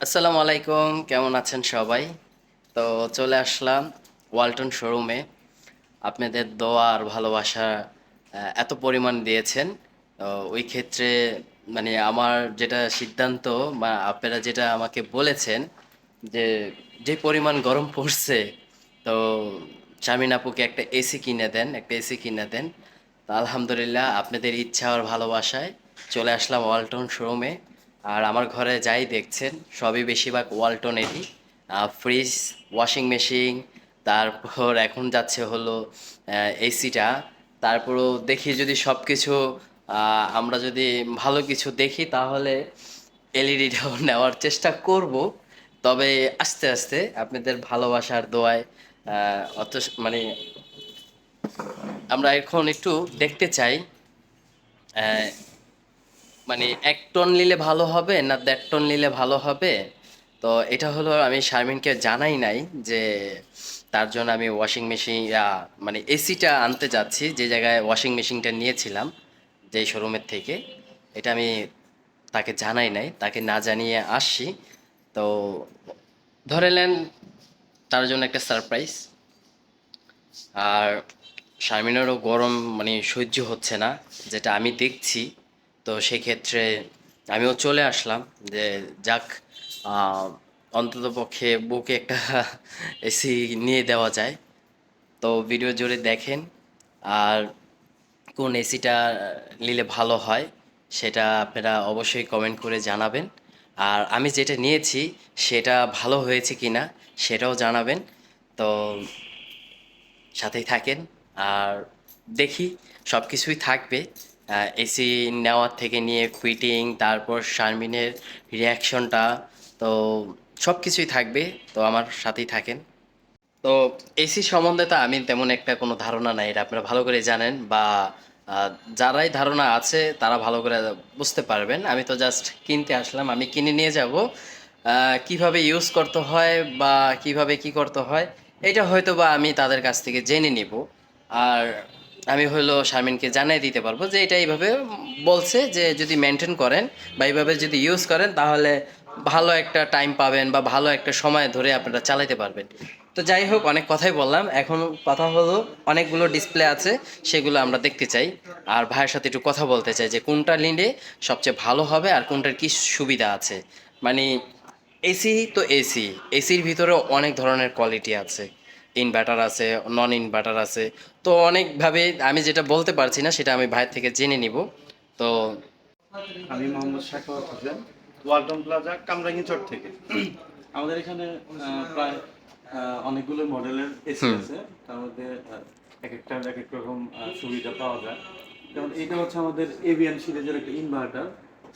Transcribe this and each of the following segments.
আসসালামু আলাইকুম, কেমন আছেন সবাই? তো চলে আসলাম ওয়ালটন শোরুমে। আপনাদের দোয়া আর ভালোবাসা এত পরিমাণ দিয়েছেন। ওই ক্ষেত্রে মানে আমার যেটা সিদ্ধান্ত বা আপনারা যেটা আমাকে বলেছেন যে যে পরিমাণ গরম পড়ছে, তো শামিন আপুকে একটা এসি কিনে দেন, একটা এসি কিনে দেন। তো আলহামদুলিল্লাহ, আপনাদের ইচ্ছা আর ভালোবাসায় চলে আসলাম ওয়ালটন শোরুমে। আর আমার ঘরে যাই দেখছেন, সবই বেশিরভাগ ওয়ালটনেরই। ফ্রিজ ওয়াশিং মেশিন তারপর এখন যাচ্ছে হলো এসিটা তারপরও দেখি যদি সব কিছু আমরা যদি ভালো কিছু দেখি তাহলে এলইডিটাও নেওয়ার চেষ্টা করব। তবে আস্তে আস্তে আপনাদের ভালোবাসার দোয়ায় অত মানে আমরা এখন একটু দেখতে চাই মানে এক টন নিলে ভালো হবে না দেড় টন নিলে ভালো হবে? তো এটা হলো আমি শারমিনকে জানাই নাই যে তার জন্য আমি ওয়াশিং মেশিন মানে এসিটা আনতে যাচ্ছি, যে জায়গায় ওয়াশিং মেশিনটা নিয়েছিলাম, যেই শোরুমের থেকে। এটা আমি তাকে জানাই নাই, তাকে না জানিয়ে আসছি। তো ধরে নেন তার জন্য একটা সারপ্রাইজ আর শারমিনেরও গরম মানে সহ্য হচ্ছে না, যেটা আমি দেখছি। তো সেক্ষেত্রে আমিও চলে আসলাম যে যাক অন্তত পক্ষে বুকে একটা এসি নিয়ে দেওয়া যায়। তো ভিডিও জুড়ে দেখেন আর কোন এসিটা নিলে ভালো হয় সেটা আপনারা অবশ্যই কমেন্ট করে জানাবেন। আর আমি যেটা নিয়েছি সেটা ভালো হয়েছে কি না সেটাও জানাবেন। তো সাথেই থাকেন আর দেখি সব কিছুই থাকবে। এসি নেওয়ার থেকে নিয়ে ফিটিং তারপর শারমিনের রিয়াকশনটা তো সব কিছুই থাকবে, তো আমার সাথেই থাকেন। তো এসি সম্বন্ধে তো আমি তেমন একটা কোনো ধারণা নাই, এটা আপনারা ভালো করে জানেন, বা যারাই ধারণা আছে, তারা ভালো করে বুঝতে পারবেন। আমি তো জাস্ট কিনতে আসলাম, আমি কিনে নিয়ে যাব। কীভাবে ইউজ করতে হয়, বা কীভাবে কি করতে হয়, এটা হয়তো বা আমি তাদের কাছ থেকে জেনে নিব। আর আমি হলো শারমিনকে জানিয়ে দিতে পারব যে এটা এইভাবে বলছে যে যদি মেনটেন করেন বা এইভাবে যদি ইউজ করেন তাহলে ভালো একটা টাইম পাবেন বা ভালো একটা সময় ধরে আপনারা চালাতে পারবেন। তো যাই হোক, অনেক কথাই বললাম। এখন কথা হলো, অনেকগুলো ডিসপ্লে আছে, সেগুলো আমরা দেখতে চাই। আর ভাইয়ের সাথে একটু কথা বলতে চাই যে কোনটা নিলে সবচেয়ে ভালো হবে আর কোনটার কি সুবিধা আছে। মানে এসি তো এসি এসির ভিতরেও অনেক ধরনের কোয়ালিটি আছে। ইনভার্টার আছে নন ইনভার্টার আছে। তো অনেকভাবে আমি যেটা বলতে পারছি না সেটা আমি ভাইয়ের থেকে জেনে নিব। তো আমি মোহাম্মদ শাখাওয়াত হোসেন ওয়ালটন প্লাজা কামরাঙ্গি চট থেকে। আমাদের এখানে প্রায় অনেকগুলো মডেলের এসি আছে। তার মধ্যে এক একটা এক এক রকম সুবিধা পাওয়া যায়। যেমন এটা হচ্ছে আমাদের এভিয়ান সিরিজের একটা ইনভার্টার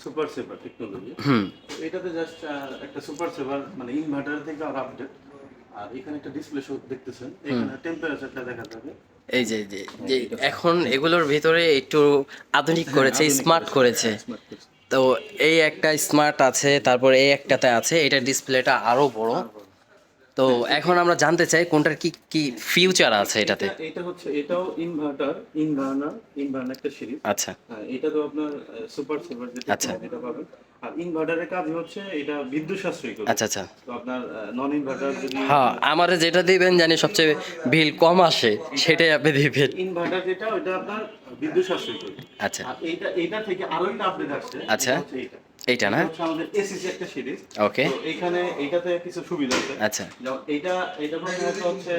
সুপার সেভার টেকনোলজি এটাতে জাস্ট একটা সুপার সেভার মানে ইনভার্টার থেকে আর আপডেট আর এখানে একটা ডিসপ্লে শো দেখতেছেন এখানে টেম্পারেচারটা দেখা যাবে। এই যে যে এখন এগুলোর ভিতরে একটু আধুনিক করেছে স্মার্ট করেছে। তো এই একটা স্মার্ট আছে তারপর এই একটাতে আছে এটা ডিসপ্লেটা আরও বড়। তো এখন আমরা জানতে চাই কোনটার কি কি ফিউচার আছে এটাতে। এটা- হচ্ছে এটাও ইনভার্টার একটা সিরিজ আচ্ছা। হ্যাঁ, এটা তো আপনার সুপার সেভার যেটা আচ্ছা। এটা পাবেন। আর ইনভার্টারের কাজ হচ্ছে এটা বিদ্যুৎ সাশ্রয়ী আচ্ছা আচ্ছা। তো আপনার নন ইনভার্টার যদি হ্যাঁ আমারে যেটা দিবেন জানি সবচেয়ে বিল কম আসে সেটাই আপনি দিবেন। ইনভার্টার যেটা ওটা আপনার বিদ্যুৎ সাশ্রয়ী করে আচ্ছা। আর এইটা এইটা থেকে আরও একটা আপডেট আসছে। আচ্ছা। এইটা। এইটা না? আমাদের এসিসি একটা সিরিজ ওকে তো এখানে এইটাতে কিছু সুবিধা আছে। আচ্ছা। যেমন এইটা প্রথমত হচ্ছে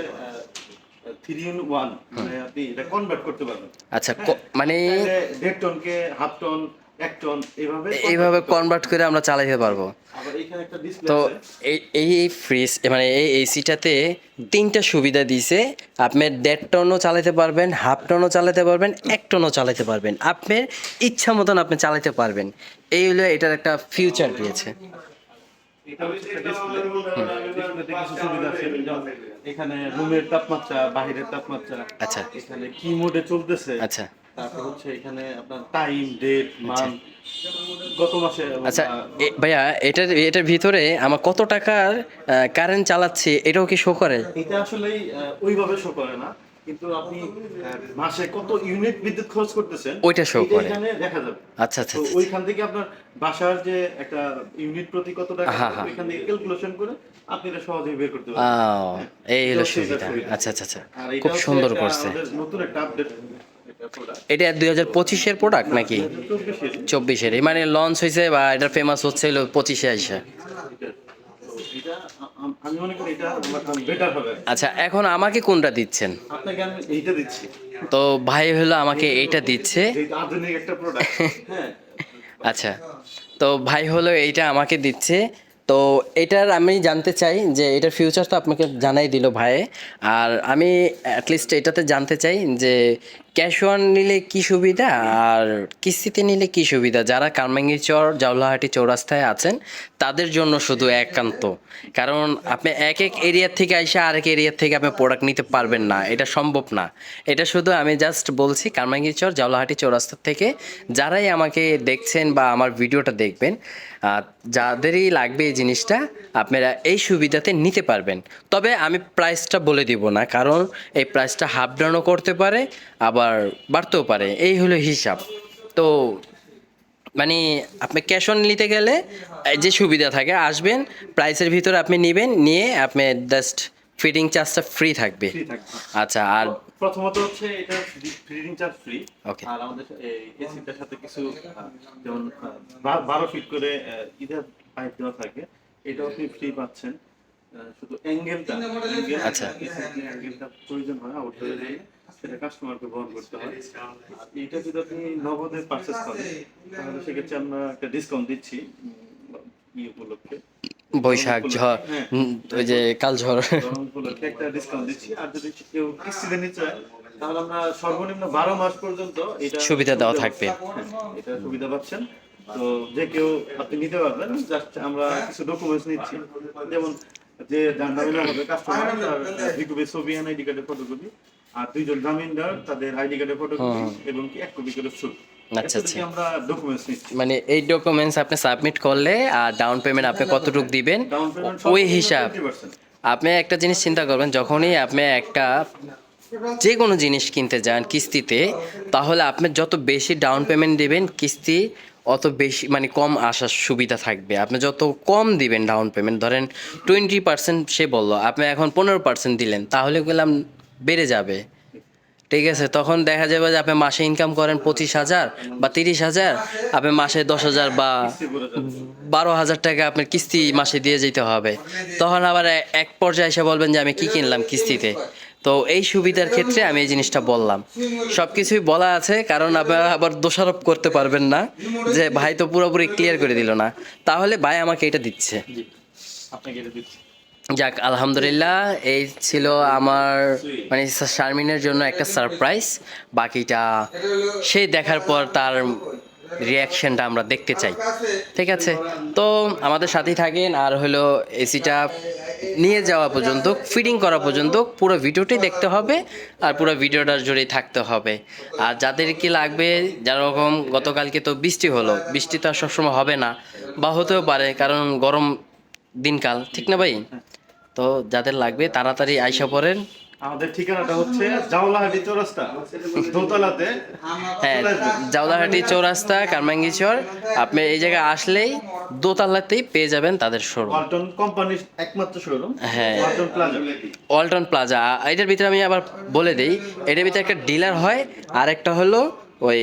থ্রি ইন ওয়ান মানে আপনি এটা কনভার্ট করতে পারবেন। আচ্ছা মানে চাইলে দেড় টনকে হাফ টন এক টন এইভাবে এইভাবে কনভার্ট করে আমরা চালাইতে পারব। তো এই এই ফ্রিজ মানে এই এসিটাতে তিনটা সুবিধা দিয়েছে আপনি দেড় টনও চালাতে পারবেন হাফ টনও চালাতে পারবেন এক টনও চালাতে পারবেন। আপনার ইচ্ছা মতন আপনি চালাতে পারবেন। এই হলো এটার একটা ফিউচার দিয়েছে। এখানে রুমের তাপমাত্রা বাহিরের তাপমাত্রা। আচ্ছা। এখানে কি মোডে চলতেছে। আচ্ছা। তারপর হচ্ছে এখানে আপনার টাইম ডেট মান গত মাসে আচ্ছা ভাইয়া এটার এটার ভিতরে আমার কত টাকার কারেন্ট চালাচ্ছি এটাও কি শো করে? এটা আসলেই আহ, ওইভাবে শো করে না। কিন্তু আপনি মাসে কত ইউনিট বিদ্যুৎ খরচ করতেছেন ওইটা এটা করে। এখানে দেখা যাবে। আচ্ছা আচ্ছা আচ্ছা। ওইখান থেকে আপনার বাসার যে একটা ইউনিট প্রতি কত টাকা। ওইখান থেকে ক্যালকুলেশন করে আপনি এটা সহজেই বের করতে পারবেন। এই হলো সুবিধা। আচ্ছা আচ্ছা আচ্ছা। খুব সুন্দর করছে। নতুন একটা আপডেট এটা। দুই হাজার পঁচিশের প্রোডাক্ট নাকি? এটা 24 চব্বিশের মানে লঞ্চ হয়েছে বা এটা ফেমাস হচ্ছে পঁচিশে আইসা। তো এটা আ- আ- আমি করি এটা বেটার হবে আচ্ছা এখন আমাকে কোনটা দিচ্ছেন? তো ভাই হলো আমাকে এইটা দিচ্ছে। আচ্ছা তো ভাই হলো এইটা আমাকে দিচ্ছে। তো এটার আমি জানতে চাই যে এটার ফিউচার তো আপনাকে জানাই দিল ভাই। আর আমি অ্যাটলিস্ট এটাতে জানতে চাই যে ক্যাশ অন নিলে কি সুবিধা? আর কিস্তিতে নিলে কি সুবিধা? যারা কারমাঙ্গি চর, জাউলাহাটি চৌরাস্তায় আছেন, তাদের জন্য শুধু একান্ত। কারণ আপনি এক এক এরিয়া থেকে এসে আরেক এরিয়া থেকে আপনি প্রোডাক্ট নিতে পারবেন না। এটা সম্ভব না। এটা শুধু আমি জাস্ট বলছি, কারমাঙ্গি চর, জাউলাহাটি চৌরাস্তা থেকে যারাই আমাকে দেখছেন বা আমার ভিডিওটা দেখবেন যাদেরই লাগবে এই জিনিসটা আপনারা এই সুবিধাতে নিতে পারবেন। তবে আমি প্রাইসটা বলে দিব না কারণ এই প্রাইসটা হাফ ডাউনও করতে পারে আবার বাড়তেও পারে। এই হলো হিসাব। তো মানে আপনি ক্যাশ অন নিতে গেলে যে সুবিধা থাকে আসবেন প্রাইসের ভিতরে আপনি নেবেন নিয়ে আপনি জাস্ট ফিটিং চার্জটা ফ্রি থাকবে। আচ্ছা আর প্রথমত হচ্ছে এটা চার্জ ফ্রি Okay. আর আমাদের এই এসিটার সাথে কিছু যেমন আহ, বা- বারো ফিট করে ইধার পাইপ দেওয়া থাকে। এটা আপনি ফ্রি পাচ্ছেন। শুধু অ্যাঙ্গেলটা আচ্ছা। অ্যাঙ্গেলটা প্রয়োজন হয় আউটডোরে সেটা কাস্টমারকে বহন করতে হয়। আর এইটা যদি আপনি নগদে পারচেস করেন তাহলে সেক্ষেত্রে আমরা একটা ডিসকাউন্ট দিচ্ছি ই উপলক্ষে। বৈশাখ ঝড় হ্যাঁ। ওই যে কাল ঝড়। উপলক্ষে একটা ডিসকাউন্ট দিচ্ছি। আর যদি কেউ কিস্তিতে নিতে চায় তাহলে আমরা সর্বনিম্ন বারো মাস পর্যন্ত এটা সুবিধা দেওয়া থাকবে। হ্যাঁ, এটা সুবিধা পাচ্ছেন। তো যে কেউ আপনি নিতে পারবেন জাস্ট আমরা কিছু ডকুমেন্টস নিচ্ছি। যেমন যে কাস্টমার দুই কপি ছবি আইডি কার্ডের ফটোকপি আর দুইজন জামিনদার তাদের আইডি কার্ডের ফটোকপি এবং কি এক কপি করে ছবি আচ্ছা, নিচ্ছি। মানে এই ডকুমেন্টস আপনি সাবমিট করলে আর ডাউন পেমেন্ট আপনি কতটুকু দিবেন ওই হিসাব। আপনি একটা জিনিস চিন্তা করবেন যখনই আপনি একটা যে কোনো জিনিস কিনতে যান কিস্তিতে তাহলে আপনি যত বেশি ডাউন পেমেন্ট দিবেন কিস্তি অত বেশি মানে কম আসার সুবিধা থাকবে। আপনি যত কম দিবেন ডাউন পেমেন্ট ধরেন টোয়েন্টি পার্সেন্ট সে বলল, আপনি এখন পনেরো পার্সেন্ট দিলেন, তাহলে গেলাম বেড়ে যাবে। ঠিক আছে, তখন দেখা যাবে যে আপনি মাসে ইনকাম করেন পঁচিশ হাজার বা তিরিশ হাজার, আপনি মাসে দশ হাজার বা বারো হাজার টাকা আপনার কিস্তি মাসে দিয়ে যেতে হবে। তখন আবার এক পর্যায়ে এসে বলবেন যে আমি কি কিনলাম কিস্তিতে? তো এই সুবিধার ক্ষেত্রে আমি এই জিনিসটা বললাম। সব কিছুই বলা আছে কারণ আপনারা আবার দোষারোপ করতে পারবেন না যে ভাই তো পুরোপুরি ক্লিয়ার করে দিল না। তাহলে ভাই আমাকে এটা দিচ্ছে। আপনাকে এটা দিচ্ছি। যাক আলহামদুলিল্লাহ এই ছিল আমার মানে শারমিনের জন্য একটা সারপ্রাইজ বাকিটা সেই দেখার পর তার রিয়াকশনটা আমরা দেখতে চাই। ঠিক আছে? তো আমাদের সাথেই থাকেন আর হলো এসিটা নিয়ে যাওয়া পর্যন্ত ফিডিং করা পর্যন্ত পুরো ভিডিওটি দেখতে হবে আর পুরো ভিডিওটার জুড়েই থাকতে হবে। আর যাদের কি লাগবে, যেরকম গতকালকে তো বৃষ্টি হলো, বৃষ্টি তো আর সবসময় হবে না বা হতেও পারে, কারণ গরম দিনকাল, ঠিক না ভাই? তো যাদের লাগবে, তাড়াতাড়ি আইসা পড়েন আমাদের ঠিকানাটা হচ্ছে জাওলাহাটি চৌরাস্তা দোতলাতে হ্যাঁ। জাউদাহাটি চৌরাস্তা কারমাঙ্গিচর। আপনি এই জায়গায় আসলেই দোতলাতেই পেয়ে যাবেন তাদের শোরুম ওয়ালটন কোম্পানির একমাত্র শোরুম হ্যাঁ। Walton plaza. Walton plaza. এটার ভিতরে আমি আবার বলে দিই এটার ভিতরে একটা ডিলার হয় আর একটা হলো ওই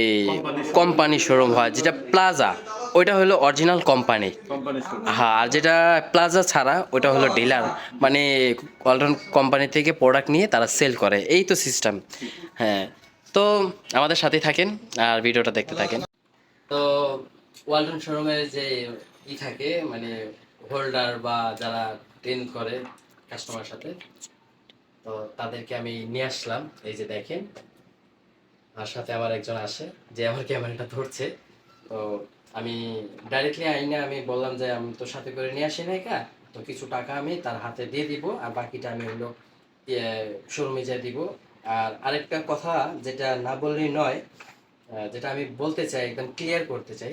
কোম্পানি শোরুম হয় যেটা প্লাজা। ওইটা হলো অরিজিনাল কোম্পানি হ্যাঁ আর যেটা প্লাজা ছাড়া ওটা হলো ডিলার মানে ওয়ালটন কোম্পানি থেকে প্রোডাক্ট নিয়ে তারা সেল করে। এই তো সিস্টেম হ্যাঁ তো আমাদের সাথেই থাকেন আর ভিডিওটা দেখতে থাকেন। তো ওয়ালটন শোরুমের যে ই থাকে মানে হোল্ডার বা যারা ট্রেন করে কাস্টমার সাথে তো তাদেরকে আমি নিয়ে আসলাম। এই যে দেখেন আর সাথে আমার একজন আসে যে আমার ক্যামেরাটা ধরছে। তো আমি ডাইরেক্টলি আইনে আমি বললাম যে আমি তো সাথে করে নিয়ে আসি না একা, তো কিছু টাকা আমি তার হাতে দিয়ে দিব আর বাকিটা আমি হলো শোরুমে যা দিব। আর আরেকটা কথা যেটা না বললেই নয় যেটা আমি বলতে চাই, একদম ক্লিয়ার করতে চাই,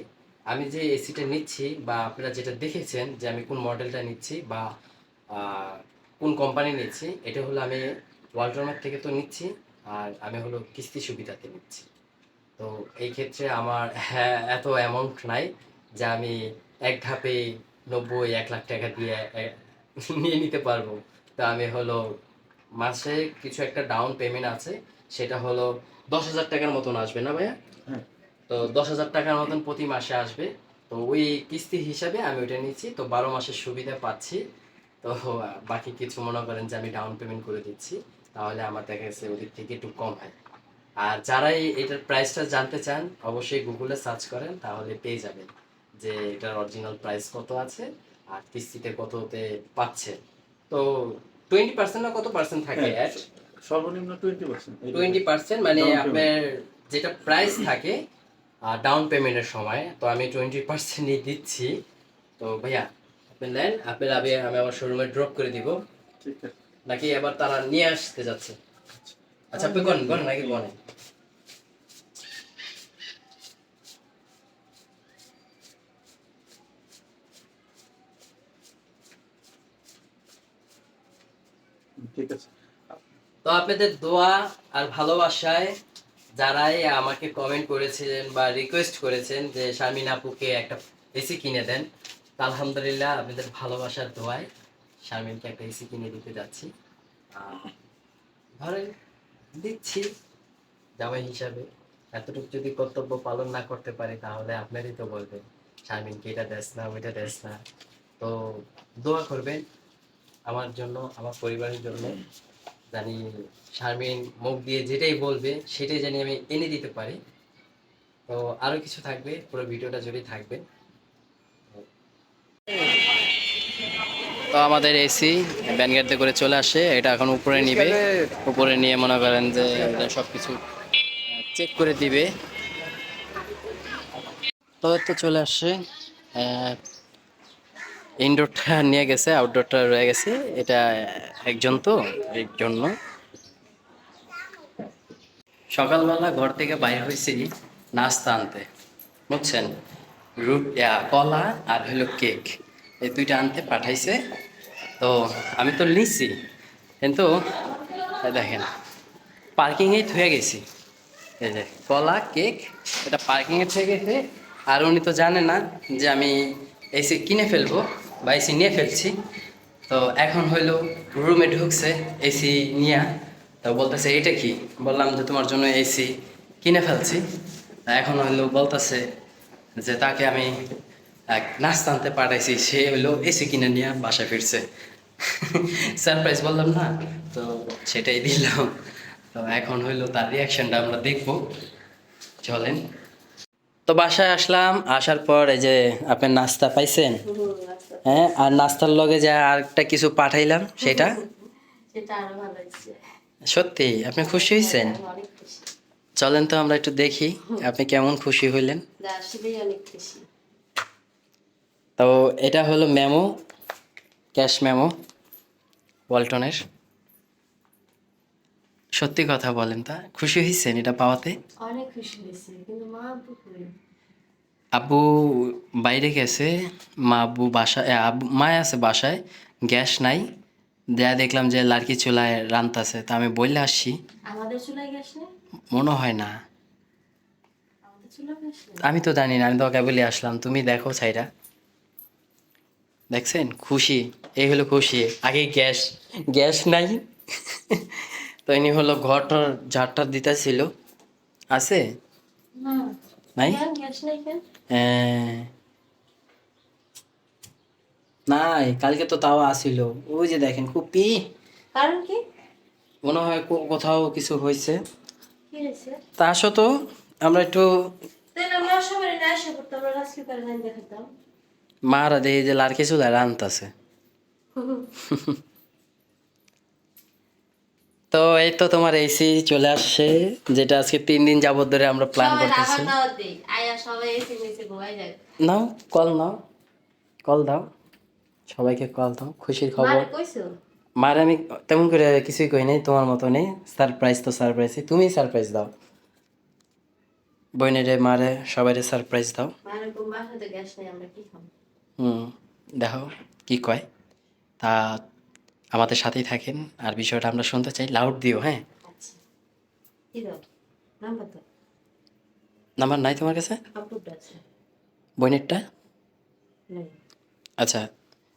আমি যে এসিটা নিচ্ছি বা আপনারা যেটা দেখেছেন যে আমি কোন মডেলটা নিচ্ছি বা কোন কোম্পানি নিচ্ছি, এটা হলো আমি ওয়ালটনের থেকে তো নিচ্ছি, আর আমি হলো কিস্তি সুবিধাতে নিচ্ছি। তো এই ক্ষেত্রে আমার হ্যাঁ এত অ্যামাউন্ট নাই যে আমি এক ধাপে নব্বই এক লাখ টাকা দিয়ে নিয়ে নিতে পারব। তো আমি হলো মাসে কিছু একটা ডাউন পেমেন্ট আছে সেটা হলো দশ হাজার টাকার মতন আসবে না ভাইয়া? হ্যাঁ। তো দশ হাজার টাকার মতন প্রতি মাসে আসবে। তো ওই কিস্তি হিসাবে আমি ওইটা নিচ্ছি। তো বারো মাসের সুবিধা পাচ্ছি। তো বাকি কিছু মনে করেন যে আমি ডাউন পেমেন্ট করে দিচ্ছি। তাহলে আমার দেখা গেছে ওদিক থেকে একটু কম হয়। আর যারাই এটার প্রাইসটা জানতে চান অবশ্যই গুগলে সার্চ করেন তাহলে পেয়ে যাবেন যে এটার অরিজিনাল প্রাইস কত আছে আর কিস্তিতে কততে পাচ্ছে তো টোয়েন্টি পার্সেন্ট না কত পার্সেন্ট থাকে অ্যাড সর্বনিম্ন টোয়েন্টি পার্সেন্ট টোয়েন্টি পার্সেন্ট মানে আপনার যেটা প্রাইস থাকে ডাউন পেমেন্টের সময় তো আমি টোয়েন্টি পার্সেন্টই দিচ্ছি। তো ভাইয়া আপনি নেন আপনি আমি আমি আমার শোরুমে ড্রপ করে দিব। ঠিক আছে। নাকি আবার তারা নিয়ে আসতে যাচ্ছে? আচ্ছা কোন নাকি কোন ঠিক আছে। তো আপনাদের দোয়া আর ভালোবাসায় যারাই আমাকে কমেন্ট করেছিলেন বা রিকোয়েস্ট করেছেন যে শারমিন আপুকে একটা এসি কিনে দেন তো আলহামদুলিল্লাহ আপনাদের ভালোবাসার দোয়ায় শারমিনকে একটা এসি কিনে দিতে যাচ্ছি। ধরেন দিচ্ছি। জামাই হিসাবে এতটুকু যদি কর্তব্য পালন না করতে পারি, তাহলে আপনারই তো বলবেন শারমিনকে এটা দেস না, ওইটা দেশ না। তো দোয়া করবেন আমার জন্য, আমার পরিবারের জন্য, জানি শারমিন মুখ দিয়ে যেটাই বলবে, সেটাই জানি আমি এনে দিতে পারি। তো আরও কিছু থাকবে, পুরো ভিডিওটা জুড়ে থাকবে। তো আমাদের এসি ব্যানগাড়িতে করে চলে আসে। এটা এখন উপরে নিবে। উপরে নিয়ে মনে করেন যে সব কিছু চেক করে দিবে। তো তো চলে আসছে ইনডোরটা নিয়ে গেছে আউটডোরটা রয়ে গেছে। এটা একজন তো, এর জন্য। সকালবেলা ঘর থেকে বাইরে হয়েছি নাস্তা আনতে। বুঝছেন? রুট কলা আর হলো কেক এই দুইটা আনতে পাঠাইছে। তো আমি তো নিচ্ছি কিন্তু দেখেন পার্কিংয়েই থুয়ে গেছি। এই যে কলা, কেক, এটা পার্কিংয়ে থুয়ে গেছে। আর উনি তো জানে না যে আমি এসি কিনে ফেলব বা এসি নিয়ে ফেলছি। তো এখন হইল রুমে ঢুকছে এসি নিয়া। তো বলতেছে, এটা কি? বললাম যে, তোমার জন্য এসি কিনে ফেলছি। এখন হইল বলতেছে যে, তাকে আমি এক নাস্তা আনতে পাঠাইছি। সে হইল এসি কিনে নিয়ে বাসায় ফিরছে। সারপ্রাইজ বললাম না। তো সেটাই দিলাম। তো এখন হইল তার রিয়াকশনটা আমরা দেখব। চলেন। তো বাসায় আসলাম আসার পর এই যে আপনি নাস্তা পাইছেন? হ্যাঁ আর নাস্তার লগে যে আরেকটা কিছু পাঠাইলাম সেটা? সত্যি? আপনি খুশি হয়েছেন? আমি অনেক খুশি। চলেন তো আমরা একটু দেখি আপনি কেমন খুশি হইলেন? তো এটা হলো মেমো ক্যাশ মেমো। ওয়ালটনের সত্যি কথা বলেন তা খুশি হয়েছেন এটা পাওয়াতে? অনেক খুশি হয়েছে কিন্তু মা আব্বু কই? আব্বু বাইরে গেছে মা আব্বু বাসায় আব্বু মায় আছে বাসায় গ্যাস নাই। যা দেখলাম যে লাড়কি চুলায় রান্তাছে তা আমি বললে আসছি। আমাদের চুলায় গ্যাস নেই? মনে হয় না। আমাদের চুলা গ্যাস নেই? আমি তো জানি না আমি তো বলে আসলাম তুমি দেখো ছাইরা। দেখছেন? খুশি। এই হলো খুশি। আগে গ্যাস। গ্যাস নাই। তো ইনি হলো ঘরটার ঝাড়টা দিতেছিল। আছে? নাই? হ্যাঁ। নাই কালকে তো তাও আসিল ওই যে দেখেন কুপি। কারণ কি? মনে হয় কোথাও কিছু হয়েছে। তা আসো তো আমরা একটু আমরা সবাই না আসা করতাম আমরা রাজকে করে দেখাতাম। মারা দেখি যে লাড়কি চুলা রান্তাছে তো এই তো তোমার এসি চলে আসছে যেটা আজকে তিন দিন যাবত ধরে আমরা প্ল্যান করতেছি। নাও কল নাও। কল দাও। সবাইকে কল দাও খুশির খবর। মারে আমি তেমন করে কিছুই কই নাই তোমার মতো নেই। সারপ্রাইজ তো সারপ্রাইজ তুমি সারপ্রাইজ দাও। বইনেরে মারে সবাইরে সারপ্রাইজ দাও। মারে বাসাতে গ্যাস নেই আমরা কি খাব? দেখো কি কয়? তা আমাদের সাথেই থাকেন আর বিষয়টা আমরা শুনতে চাই। লাউড দিও হ্যাঁ? আচ্ছা নাম্বার নাই তোমার কাছে? বইনেরটা? আচ্ছা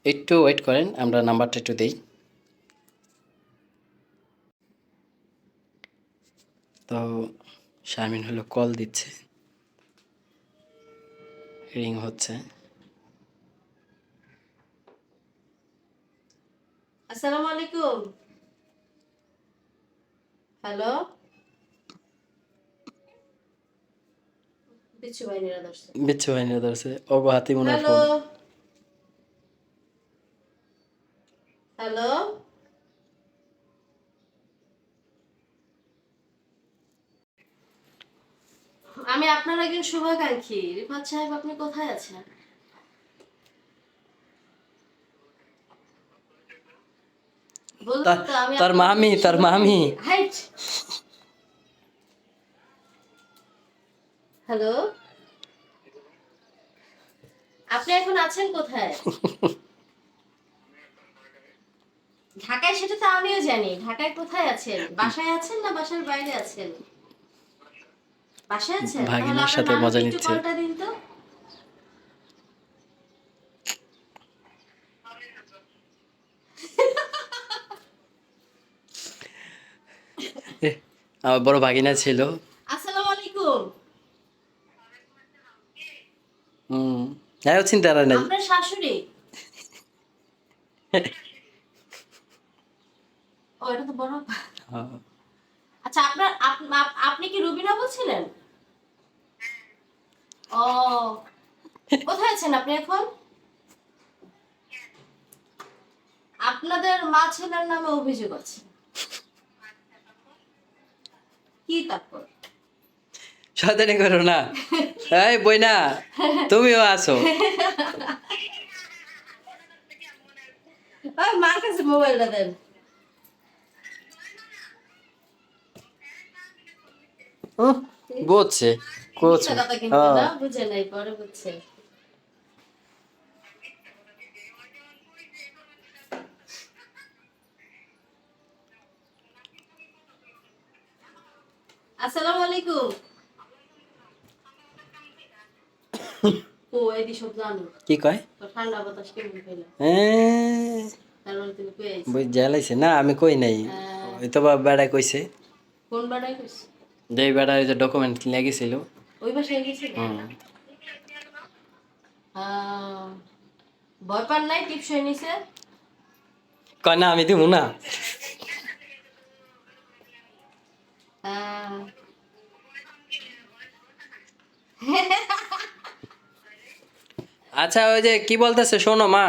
একটু ওয়েট করেন আমরা নাম্বারটা একটু দিই। তো শারমিন হলো কল দিচ্ছে। রিং হচ্ছে। আসসালামু আলাইকুম। হ্যালো? বিচ্ছু বাহিনীরা বিচ্ছু হয়নি ধরছে। ওগো হাতি মনে হ্যালো? হ্যালো? আমি আপনার একজন শুভাকাঙ্ক্ষী রিফাত সাহেব আপনি কোথায় আছেন? তার- মামি, তার মামি। হ্যালো? আপনি এখন আছেন কোথায়? ঢাকায় সেটা তো আমিও জানি। ঢাকায় কোথায় আছেন? বাসায় আছেন না বাসার বাইরে আছেন? বাসায় আছেন? ভাগিনার সাথে মজা নিচ্ছে। দিন তো। আমার বড় ভাগিনা ছিল। আসসালামু আলাইকুম। হুম হ্যাঁ চিন্তা নাই আপনার শাশুড়ি? ও এটা তো বড়। আচ্ছা আপনার আপ- আপ- আপনি কি রুবিনা বলছিলেন ও কোথায় আছেন আপনি এখন? আপনাদের মা ছেলের নামে অভিযোগ আছে। কি তারপর? শয়তানি করো না। এই বইনা তুমিও আসো ওই মার কাছে মোবাইলটা দেন। বুঝছে বুঝছে। কথা কিন্তু হ্যাঁ। না বুঝে নাই পরে বুঝছে। আসসালামু আলাইকুম। ও এই সব জানো। কি কয়? ঠান্ডা বাতাস কেমন পেলে হ্যাঁ। মানে তুমি কই বই জ্বালাইছে। না আমি কই নাই। ওই তো বা বেড়া কইছে। কোন কইছ? যে যে ডকুমেন্ট ওই বাসায় গেছিল? ভয় পান নাই? টিপস হয়ে নিছে? কয় না আমি দিব না। আচ্ছা ওই যে কি বলতেছে, শোনো মা।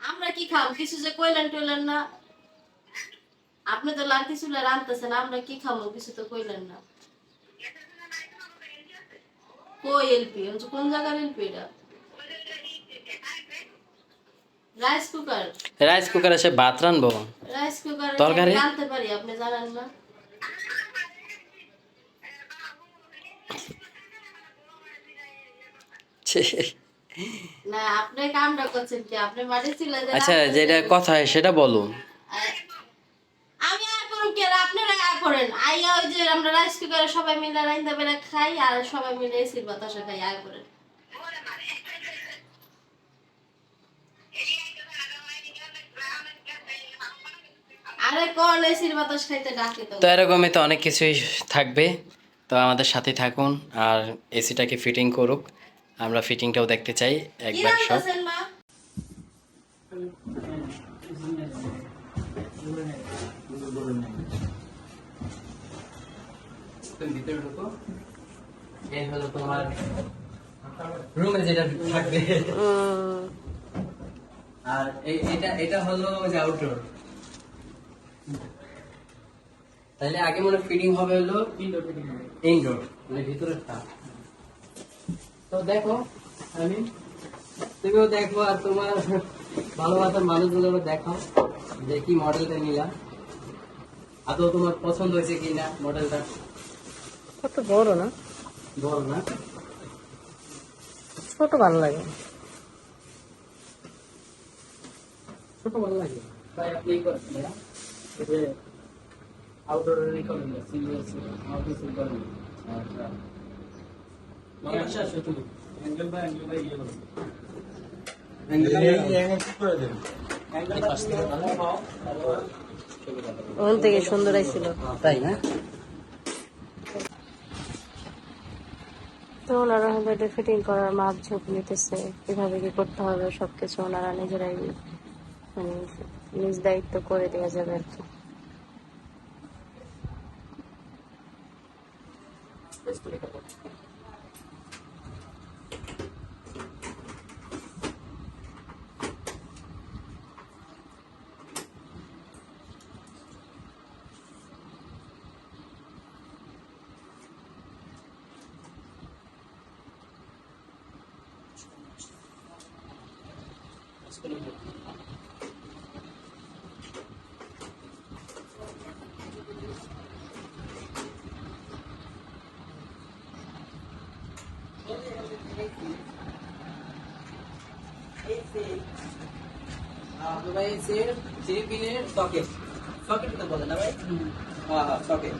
আমরা কি খাম? কিছু যে কইলেন টইলেন না। আপনি তো লাল কিছু রাঁধতেছেন, আমরা কি খামো? কিছু তো কইলেন না। কই এলপি কোন জায়গার এলপি এটা? রাইস কুকার রাইস কুকারে সে ভাত রানবো? রাইস কুকার তরকারি? পারি আপনি জানেন না। না আপনি কামটা করছেন কি? আপনি মাটি আচ্ছা যেটা কথা সেটা বলো আমি আর করুন কি? আর আপনারা আর করেন। আইয়া ওই যে আমরা রাইস কুকারে সবাই মিলে রাইন্দা বেলা খাই আর সবাই মিলে এসির বাতাসে খাই আর করেন আরে কোন এসির বাতাস খাইতে ডাকে তো। তো এরকমই তো অনেক কিছুই থাকবে। তো আমাদের সাথে থাকুন আর এসিটাকে ফিটিং করুক। আমরা ফিটিংটাও দেখতে চাই একবার সব। রান্তাছেন মা? ভিতরে ঢুকো এই হলো তোমার রুমে যেটা থাকবে। আর এই এটা এটা হলো যে আউটডোর তাহলে আগে মনে ফিটিং হবে হলো ইনডোর হবে। ইনডোর মানে ভিতরেরটা তো দেখো আমি তুমিও দেখো আর তোমার ভালোবাসার মানুষগুলো দেখাও যে কি মডেলটা নিলাম আদৌ তোমার পছন্দ হয়েছে কিনা মডেলটা কত বড় না। বল না? ছোট ভালো লাগে। ছোট ভালো লাগে। ভাই আপনি করছেন যে আউটডোর। আচ্ছা। মানে আচ্ছা, তুমি। অ্যাঙ্গেল বাই অ্যাঙ্গেল বাই ইয়ে তারপর ছবি কাটো। ওখান থেকে সুন্দর আইছিল তাই না তো ওনারা হয়তো এটা ফিটিং করার মাপ ঝোঁক নিতেছে কীভাবে কি করতে হবে সবকিছু ওনারা নিজেরাই মানে নিজ দায়িত্ব করে দেওয়া যাবে আর কি। আপনার ভাই সে থ্রি পিনের সকেট সকেট তো বলে না ভাই? হ্যাঁ হ্যাঁ সকেট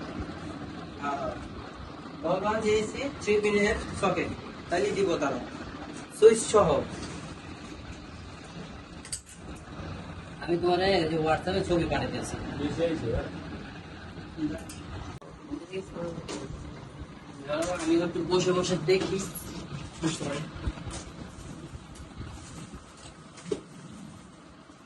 বলবান যে এসি থ্রি পিনের সকেট তাহলে দিব তারা। সুইচ সহ। আমি তোমার যে হোয়াটসঅ্যাপে ছবি পাঠাতেছি আমি একটু বসে বসে দেখি। আচ্ছা যে প্লাগ তো লাগানো প্লাগ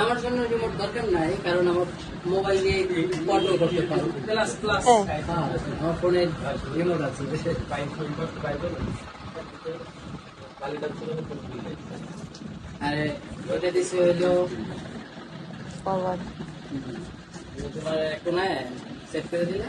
আমার জন্য রিমোট দরকার নাই কারণ আমার মোবাইল কন্ট্রোল করতে পারব প্লাস প্লাস হ্যাঁ। আমার ফোনে রিমোট আছে। আরে ওইটা দিছে হইল ফরওয়ার্ড তোমার একটু না সেট করে দিলে?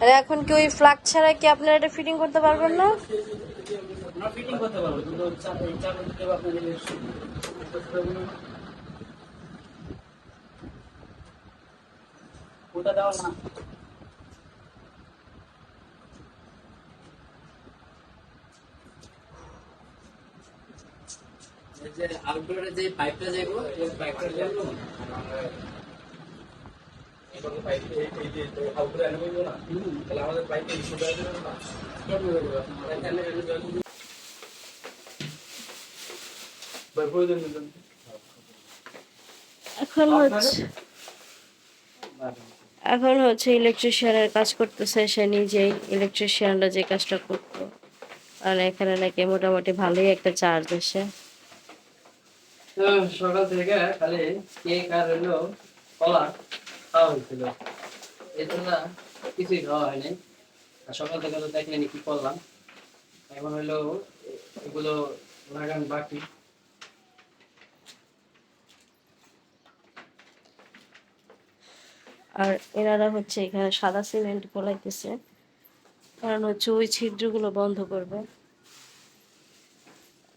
আর এখন কি ওই ফ্লাগ ছাড়া কি আপনারা এটা ফিটিং করতে পারবেন না? ফিটিং করতে পারব এই না। যে আউটডোরে যে পাইপটা যাইবো ওই পাইপটা যাইবো এখন হচ্ছে এখন হচ্ছে ইলেকট্রিশিয়ানের কাজ করতেছে সে নিজেই ইলেকট্রিশিয়ানরা যে কাজটা করতো। আর এখানে নাকি মোটামুটি ভালোই একটা চার্জ আসে। সকাল থেকে খালি কেক আর হলো কলা খাওয়া হয়েছিল না কিছুই খাওয়া সকাল থেকে তো দেখলেনি কি করলাম। এখন এগুলো লাগান বাকি। আর এনারা হচ্ছে এখানে সাদা সিমেন্ট গোলাইতেছে। কারণ হচ্ছে ওই ছিদ্রগুলো বন্ধ করবে।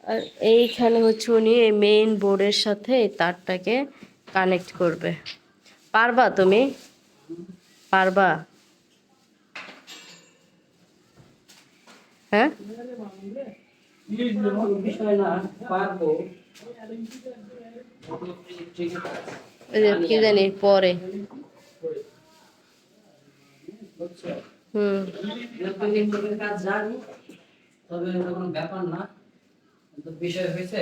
আর এইখানে হচ্ছে উনি এই মেইন বোর্ডের সাথে এই তারটাকে কানেক্ট করবে। পারবা তুমি? পারবা? হ্যাঁ? বিষয় না পারব ঠিক ওই যে কি জানি পরে। বুঝছ হুম। ইলেকট্রনিক কাজ জানি তবে এটা কোনো ব্যাপার না। কিন্তু বিষয় হয়েছে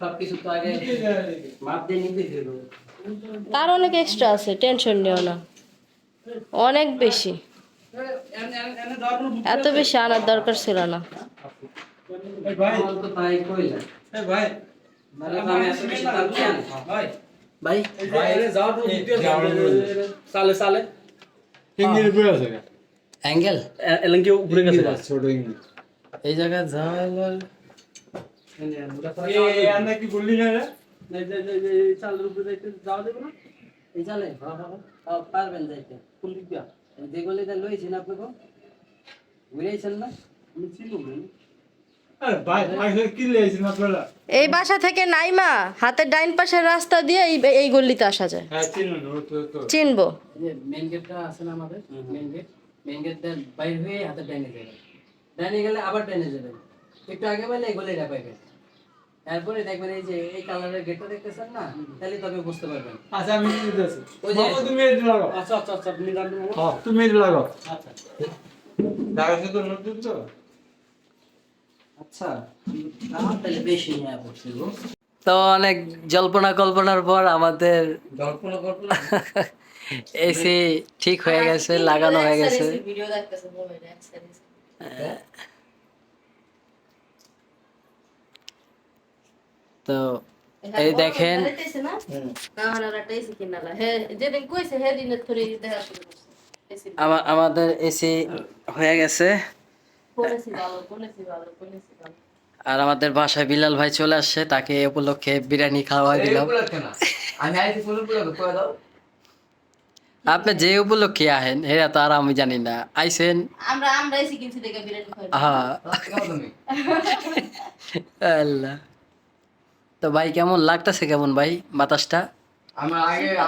সবকিছু তো আগে মাপ দিয়ে নিতে ছিল তার অনেক এক্সট্রা আছে টেনশন নিও না। অনেক বেশি। এত বেশি আনার দরকার ছিল না। আমার তো তাই কইলাম মানে আমি এত বেশি দাম কি আনি? ভাই। চালে চালে অ্যাঙ্গেল এলাঙ্কি ঘুরে গেছে এই জায়গায় যাওয়া হলো কি বললি না রে চালের উপরে যাইতে যাওয়া দেবে না? এই চালে? পারবেন যাইতে। কোন দিক দিয়া? যে গলিটা লইছেন আপনাকে ঘুরেছেন না? আমি চিনুম না। ভাই ভাই কি লেগেছিল আপনারা? এই বাসা থেকে নাইমা হাতের ডাইন পাশের রাস্তা দিয়ে এই এই গল্লিতে আসা যায়। হ্যাঁ চিনবো। যে মেইন গেটটা আছে না আমাদের? মেইন গেট মেইন গেট বাইরে হয়ে হাতে ডাইনে যাবেন। ডাইনে গেলে আবার ডাইনে যাবেন। একটু আগে বলে এই গলিটা পাইবেন। তারপরে দেখবেন এই যে এই কালারের গেটটা দেখতেছেন না তাহলে তবে বুঝতে পারবেন। আচ্ছা আমি বাবা, তুমি এদিকে লাগাও। আচ্ছা আচ্ছা আচ্ছা আপনি জানবেন হ্যাঁ তুমি এদিকে লাগাও। আচ্ছা। ঢাকা শুধু নতুন তো? আচ্ছা দাম তাহলে বেশি নিয়ে পড়ছে গো। তো অনেক জল্পনা কল্পনার পর আমাদের কল্পনা কল্পনা? এসি ঠিক হয়ে গেছে লাগানো হয়ে গেছে। ভিডিও দেখতেছে মোবাইলে তো এই দেখেন। আমাদের এসি হয়ে গেছে। আর আমাদের বাসায় বিলাল ভাই চলে আসছে তাকে উপলক্ষে বিরিয়ানি খাওয়া দিলাম। আমি আইছি ফুল ফুল কই দাও। আপনি যে উপলক্ষে আহেন এরা তো আর আমি জানি না। আইসেন আমরা আমরা এসি কিনছি দেখে বিরিয়ানি খাই হ্যাঁ আল্লাহ। তো ভাই কেমন লাগতেছে কেমন ভাই বাতাসটা? আমার আগে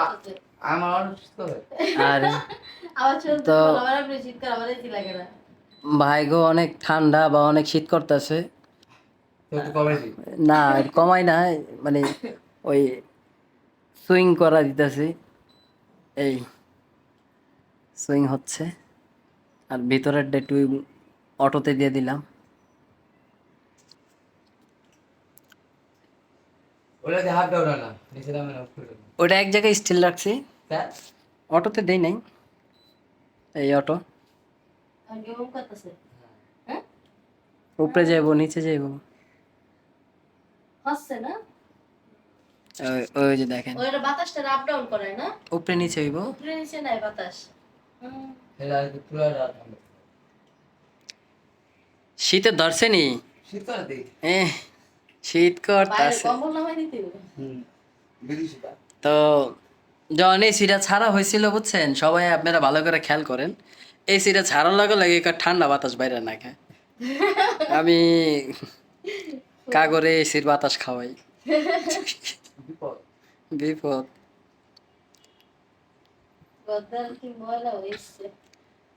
আমার অসুস্থ আর। তো- ভাই গো অনেক ঠান্ডা বা অনেক শীত করতেছে। না কমাই না মানে ওই সুইং করা দিতেছি। এই সুইং হচ্ছে। আর ভিতরের একটু অটোতে দিয়ে দিলাম। ওটা দিয়ে হাত দাও না নিচে দামে না উপরে ওটা এক জায়গায় স্টিল রাখছি। অটোতে দেই নাই। এই অটো। হ্যাঁ। উপরে যাইবো নিচে যাইবো। হচ্ছে না? ওই- ওই যে দেখেন। ওইটা বাতাসটা আপ ডাউন করে না? উপরে নিচে হইব। উপরে নিচে নাই বাতাস। হুম। এলা রাত শীতে ধরছে নি? এ শীত করতেছে তো যখন এই সিটা ছাড়া হয়েছিল বুঝছেন? সবাই আপনারা ভালো করে খেয়াল করেন। এই সিটা ছাড়ার লগে লাগে ঠান্ডা বাতাস বাইরে না খায় আমি কাগরে এসির বাতাস খাওয়াই। বিপদ।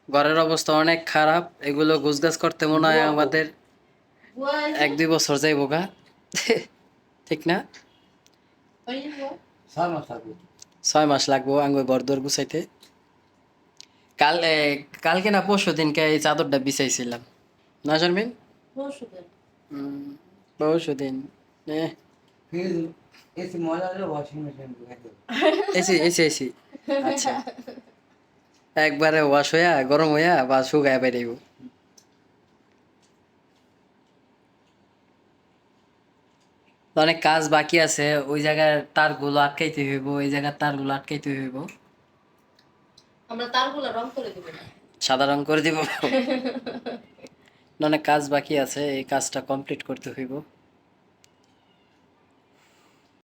ঘরের অবস্থা অনেক খারাপ। এগুলো গুছগাছ করতে মনে হয় আমাদের এক দুই বছর যাইব গা। ঠিক না? ছয় মাস লাগবো। আঙ্গুর ঘর দর গুছাইতে। কাল এ, কালকে না পরশু দিনকে এই চাদরটা বিছাইছিলাম। না জানবেন পরশু দিন। এসি এসি এসি আচ্ছা। একবারে ওয়াশ হইয়া গরম হইয়া বা শুকায় বেরিয়েব অনেক কাজ বাকি আছে ওই জায়গার তারগুলো আটকাইতে হইব ওই জায়গার তারগুলো আটকাইতে হইব। আমরা তারগুলো রং করে দিব না। সাদা রং করে দিব। অনেক কাজ বাকি আছে এই কাজটা কমপ্লিট করতে হইব।